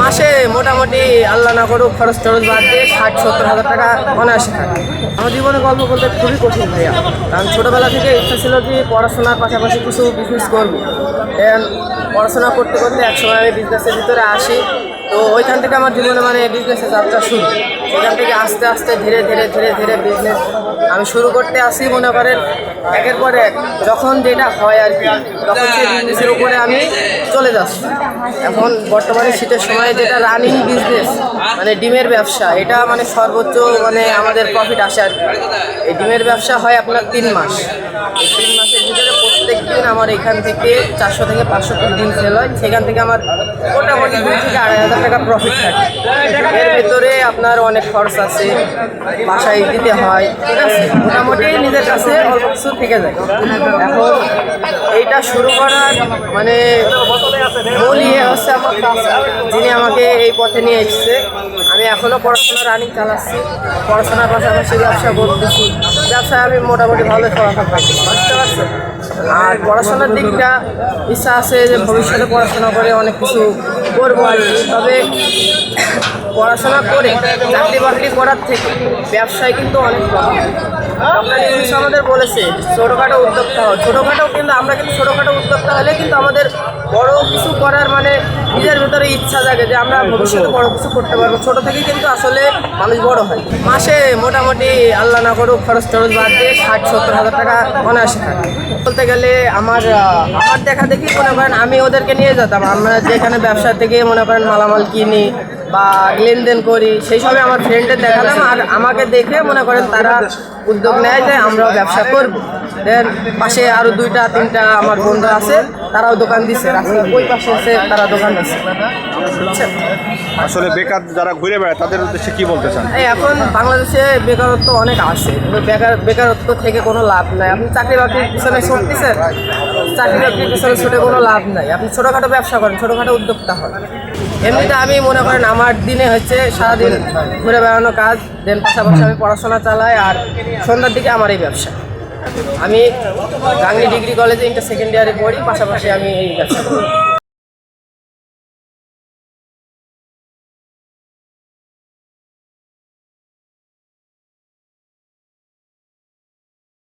মাসে মোটামুটি আল্লাহ না করুক খরচ টরচ বাদ দিয়ে ষাট, সত্তর হাজার টাকা অনায়াসে থাকে। আমার জীবনে গল্প বলতে খুবই কঠিন ভাইয়া। কারণ ছোটোবেলা থেকে ইচ্ছা ছিল যে পড়াশোনার পাশাপাশি কিছু বিজনেস করব। পড়াশোনা করতে করতে একসময় আমি বিজনেসের ভিতরে আসি। তো ওইখান থেকে আমার জীবনে মানে বিজনেসের যাত্রা শুরু। সেখান থেকে আস্তে আস্তে ধীরে ধীরে ধীরে ধীরে বিজনেস আমি শুরু করতে আসি মনে করেন একের পর এক। যখন যেটা হয় আর কি, তখন সেই বিজনেসের উপরে আমি চলে যাচ্ছি। এখন বর্তমানে শীতের সময় যেটা রানিং বিজনেস মানে ডিমের ব্যবসা, এটা মানে সর্বোচ্চ মানে আমাদের প্রফিট আসে আর কি। এই ডিমের ব্যবসা হয় আপনার তিন মাস। এই তিন মাসের ভিতরে আমার এখান থেকে চারশো থেকে পাঁচশো ডিম সেল হয়। সেখান থেকে আমার মোটামুটি দুই থেকে আড়াই হাজার টাকা প্রফিট থাকে। এর ভেতরে আপনার অনেক খরচ আছে, বাসায় দিতে হয়, ঠিক আছে? মোটামুটি নিজের কাছে অল্প কিছু থেকে যায়। এখন এইটা শুরু করার মানে মূল ইয়ে হচ্ছে আমার যিনি আমাকে এই পথে নিয়ে এসেছে, আমি এখনও পড়াশোনা রানিং চালাচ্ছি। পড়াশোনার পাশাপাশি ব্যবসা করতেছি। ব্যবসায় আমি মোটামুটি ভালো ফলাফল পাচ্ছি আর পড়াশোনার দিকটা ইচ্ছা আছে যে ভবিষ্যতে পড়াশোনা করে অনেক কিছু করব তবে পড়াশোনা করে চাকরি বাকরি করার থেকে ব্যবসায় কিন্তু অনেক প্রফিট আপনার ইংলিশ আমাদের বলেছে, ছোটোখাটো উদ্যোক্তা হয় ছোটোখাটো কিন্তু আমরা কিন্তু ছোটোখাটো উদ্যোক্তা হলে কিন্তু আমাদের বড় কিছু করার মানে নিজের ভেতরে ইচ্ছা জাগে যে আমরা ভবিষ্যতে বড় কিছু করতে পারব। ছোটো থেকেই কিন্তু আসলে মানুষ বড় হয়। মাসে মোটামুটি আল্লাহ না করুক, খরচ টরচ বাদ দিয়ে ষাট, সত্তর হাজার টাকা অনায়াসে থাকে বলতে গেলে আমার আমার দেখা দেখি মনে করেন আমি ওদেরকে নিয়ে যেতাম। আমরা যেখানে ব্যবসা থেকে মনে করেন মালামাল কিনি বা লেনদেন করি সেই সবে আমার ফ্রেন্ডের দেখালাম আর আমাকে দেখে মনে করেন তারা উদ্যোগ নেয় যে আমরাও ব্যবসা করব। দেন পাশে আরও দুইটা তিনটা আমার বন্ধু আছে তারাও দোকান দিচ্ছে ওই পাশে এসে তারা দোকান দিচ্ছে আসলে বেকার যারা ঘুরে বেড়ায় তাদের উদ্দেশ্যে কি বলতে চান? এখন বাংলাদেশে বেকারত্ব অনেক আছে। বেকার বেকারত্ব থেকে কোনো লাভ নাই। আপনি চাকরি বাকরির পিছনে ছুটতেছেন চাকরি বাকরির পিছনে ছুটে কোনো লাভ নাই। আপনি ছোটোখাটো ব্যবসা করেন ছোটোখাটো উদ্যোক্তা হন। এমনিতে আমি মনে করেন আমার দিনে হচ্ছে সারাদিন ঘুরে বেড়ানো কাজ দেন পাশাপাশি আমি পড়াশোনা চালাই আর সন্ধ্যার দিকে আমার এই ব্যবসা। আমি গাঙ্গি ডিগ্রি কলেজে ইন্টার সেকেন্ড ইয়ারে পড়ি পাশাপাশি আমি এই ব্যবসা করি।